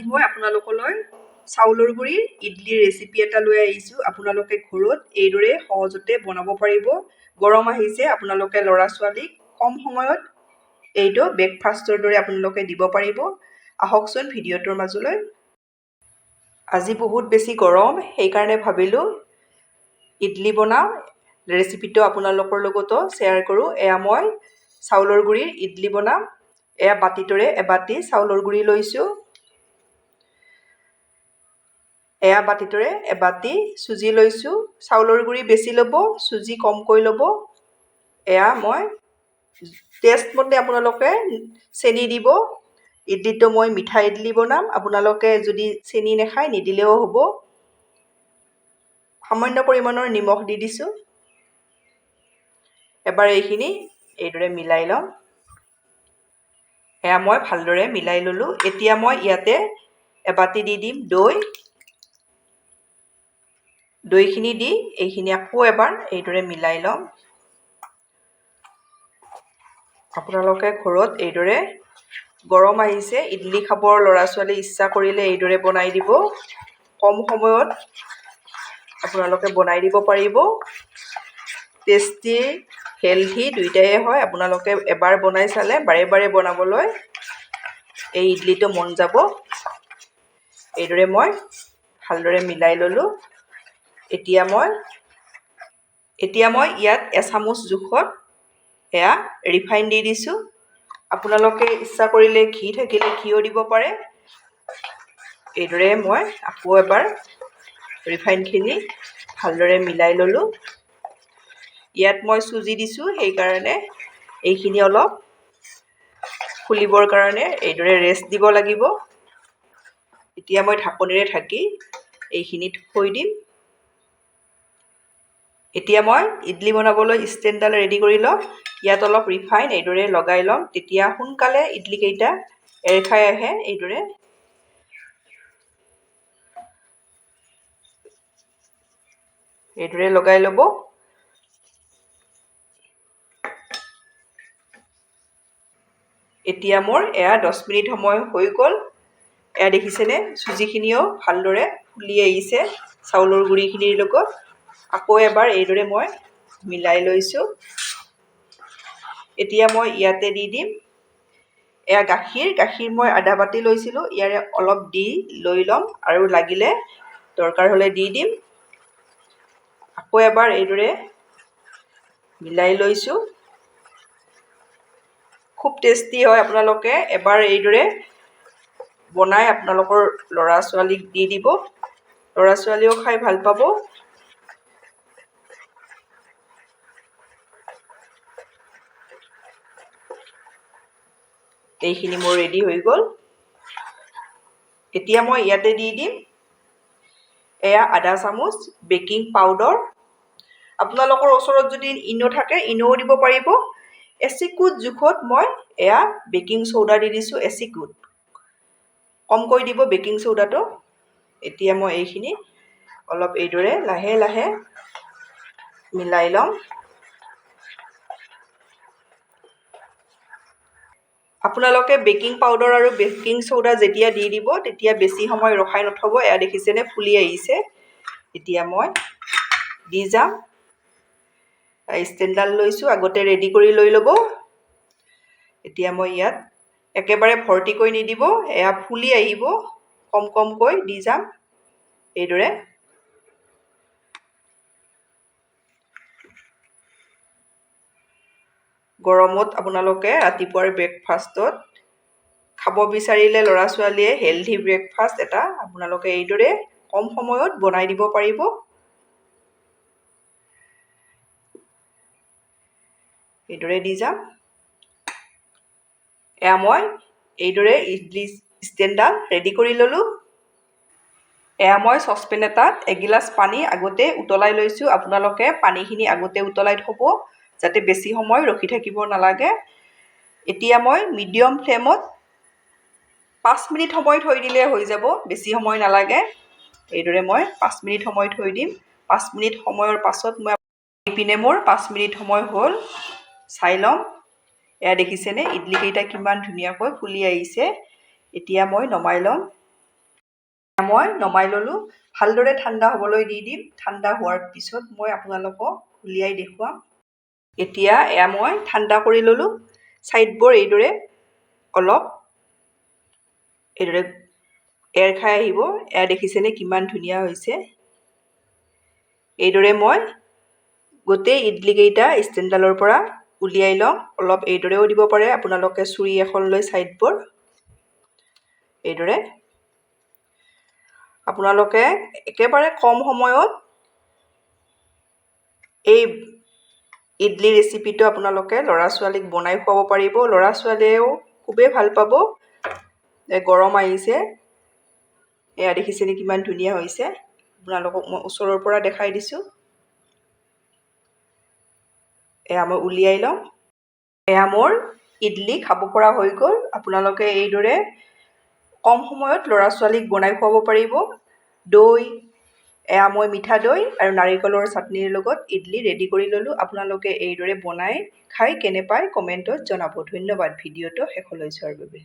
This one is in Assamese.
আজি মই আপোনালোকলৈ চাউলৰ গুড়িৰ ইডলিৰ ৰেচিপি এটা লৈ আহিছোঁ। আপোনালোকে ঘৰত এইদৰে সহজতে বনাব পাৰিব। গৰম আহিছে আপোনালোকে ল'ৰা ছোৱালীক কম সময়ত এইটো ব্ৰেকফাষ্টৰ দৰে আপোনালোকে দিব পাৰিব। আহকচোন ভিডিঅ'টোৰ মাজলৈ। আজি বহুত বেছি গৰম সেইকাৰণে ভাবিলোঁ ইডলি বনাওঁ। ৰেচিপিটো আপোনালোকৰ লগতো শ্বেয়াৰ কৰোঁ। এয়া মই চাউলৰ গুড়িৰ ইডলি বনাম। এয়া বাতিটোৰে এবাতি চাউলৰ গুড়ি লৈছোঁ। এয়া বাতিটোৰে এবাতি চুজি লৈছোঁ, চাউলৰ গুড়ি বেছি ল'ব, চুজি কমকৈ ল'ব। এয়া মই টেষ্ট মতে আপোনালোকে চেনি দিব। ইডলিটো মই মিঠা ইডলি বনাম, আপোনালোকে যদি চেনি নাখায় নিদিলেও হ'ব। সামান্য পৰিমাণৰ নিমখ দি দিছোঁ। এবাৰ এইখিনি এইদৰে মিলাই ল'ম। এয়া মই ভালদৰে মিলাই ল'লোঁ। এতিয়া মই ইয়াতে এবাতি দি দিম, দৈ। দৈখিনি দি, এইখিনি আকৌ এবাৰ এইদৰে মিলাই ল'ম। আপোনালোকে ঘৰত এইদৰে গৰম আহিছে, ইডলি খাবৰ ল'ৰা ছোৱালী ইচ্ছা কৰিলে এইদৰে বনাই দিব। কম সময়ত আপোনালোকে বনাই দিব পাৰিব। টেষ্টি, হেলথি দুইটাই হয়, আপোনালোকে এবাৰ বনাই চালে, বাৰে বাৰে বনাবলৈ এই ইডলিটো মন যাব। এইদৰে মই ভালদৰে মিলাই ল'লোঁ। এতিয়া মই এতিয়া মই ইয়াত এচামুচ জোখত এয়া ৰিফাইন দি দিছোঁ। আপোনালোকে ইচ্ছা কৰিলে ঘি থাকিলে ঘিও দিব পাৰে। এইদৰে মই আকৌ এবাৰ ৰিফাইনখিনি ভালদৰে মিলাই ল'লোঁ। ইয়াত মই চুজি দিছোঁ সেইকাৰণে এইখিনি অলপ ফুলিবৰ কাৰণে এইদৰে ৰেষ্ট দিব লাগিব। এতিয়া মই ঢাকনিৰে ঢাকি এইখিনি থৈ দিম। এতিয়া মই ইডলি বনাবলৈ ষ্টেণ্ডডাল ৰেডি কৰি ল'ম, ইয়াত অলপ ৰিফাইন এইদৰে লগাই ল'ম, তেতিয়া সোনকালে ইডলিকেইটা এৰ খাই আহে এইদৰে। এইদৰে লগাই ল'ব। এতিয়া মোৰ এয়া দহ মিনিট সময় হৈ গ'ল। এয়া দেখিছেনে? চুজিখিনিও ভালদৰে ফুলি আহিছে, চাউলৰ গুড়িখিনিৰ লগত। আকৌ এবাৰ এইদৰে মই মিলাই লৈছোঁ। এতিয়া মই ইয়াতে দি দিম। এয়া গাখীৰ গাখীৰ মই আধা বাতি লৈছিলোঁ ইয়াৰে অলপ দি লৈ ল'ম আৰু লাগিলে দৰকাৰ হ'লে দি দিম। আকৌ এবাৰ এইদৰে মিলাই লৈছোঁ। খুব টেষ্টি হয় আপোনালোকে এবাৰ এইদৰে বনাই আপোনালোকৰ ল'ৰা ছোৱালীক দি দিব। ল'ৰা ছোৱালীয়েও খাই ভাল পাব। এইখিনি মোৰ ৰেডি হৈ গ'ল। এতিয়া মই ইয়াতে দি দিম। এয়া আধা চামুচ বেকিং পাউডাৰ আপোনালোকৰ ওচৰত যদি ইন' থাকে ইন'ও দিব পাৰিব। এচিকুট জোখত মই এয়া বেকিং চ'ডা দি দিছোঁ এচিকুট কমকৈ দিব বেকিং চ'ডাটো এতিয়া মই এইখিনি অলপ এইদৰে লাহে লাহে মিলাই ল'ম। আপোনালোকে বেকিং পাউডাৰ আৰু বেকিং চ'ডা যেতিয়া দি দিব তেতিয়া বেছি সময় ৰখাই নথ'ব। এয়া দেখিছেনে? ফুলি আহিছে। এতিয়া মই দি যাম। ষ্টেণ্ডডাল লৈছোঁ আগতে ৰেডি কৰি লৈ ল'ব। এতিয়া মই ইয়াত একেবাৰে ভৰ্তিকৈ নিদিব। এয়া ফুলি আহিব। কম কমকৈ দি যাম। এইদৰে গৰমত আপোনালোকে ৰাতিপুৱাৰ ব্ৰেকফাষ্টত খাব বিচাৰিলে ল'ৰা ছোৱালীয়ে হেলধি ব্ৰেকফাষ্ট এটা আপোনালোকে এইদৰে কম সময়ত বনাই দিব পাৰিব। এইদৰে দি যাম। এয়া মই এইদৰে ইডলি ষ্টেণ্ডডাল ৰেডি কৰি ল'লোঁ। এয়া মই চচপেন এটাত এগিলাচ পানী আগতে উতলাই লৈছোঁ। আপোনালোকে পানীখিনি আগতে উতলাই থ'ব। যাতে বেছি সময় ৰখি থাকিব নালাগে। এতিয়া মই মিডিয়াম ফ্লেমত পাঁচ মিনিট সময় থৈ দিলে হৈ যাব বেছি সময় নালাগে। এইদৰে মই পাঁচ মিনিট সময় থৈ দিম। পাঁচ মিনিট সময়ৰ পাছত মই ইপিনে মোৰ পাঁচ মিনিট সময় হ'ল। চাই ল'ম। এয়া দেখিছেনে? ইডলিকেইটা কিমান ধুনীয়াকৈ ফুলি আহিছে। এতিয়া মই নমাই ল'ম। মই নমাই ল'লোঁ। ভালদৰে ঠাণ্ডা হ'বলৈ দি দিম। ঠাণ্ডা হোৱাৰ পিছত মই আপোনালোকক উলিয়াই দেখুৱাম। এতিয়া এয়া মই ঠাণ্ডা কৰি ল'লোঁ। ছাইডবোৰ এইদৰে অলপ এইদৰে এৰ খাই আহিব। এয়া দেখিছেনে কিমান ধুনীয়া হৈছে। এইদৰে মই গোটেই ইডলিকেইটা ষ্টেণ্ডডালৰ পৰা উলিয়াই লওঁ অলপ এইদৰেও দিব পাৰে। আপোনালোকে চুৰি এখন লৈ ছাইডবোৰ। এইদৰে। আপোনালোকে একেবাৰে কম সময়ত এই ইডলি ৰেচিপিটো আপোনালোকে ল'ৰা ছোৱালীক বনাই খুৱাব পাৰিব। ল'ৰা ছোৱালীয়েও খুবেই ভাল পাব। গৰম আহিছে। এয়া দেখিছেনে কিমান ধুনীয়া হৈছে। আপোনালোকক মই ওচৰৰ পৰা দেখাই দিছোঁ। এয়া মই উলিয়াই লওঁ এয়া মোৰ ইডলি খাব পৰা হৈ গ'ল। আপোনালোকে এইদৰে কম সময়ত ল'ৰা ছোৱালীক বনাই খুৱাব পাৰিব। দৈ এয়া মই মিঠা দৈ আৰু নাৰিকলৰ চাটনিৰ লগত ইডলি ৰেডি কৰি ল'লোঁ। আপোনালোকে এইদৰে বনাই খাই কেনে পায় কমেণ্টত জনাব। ধন্যবাদ। ভিডিঅ'টো শেষলৈ চোৱাৰ বাবে।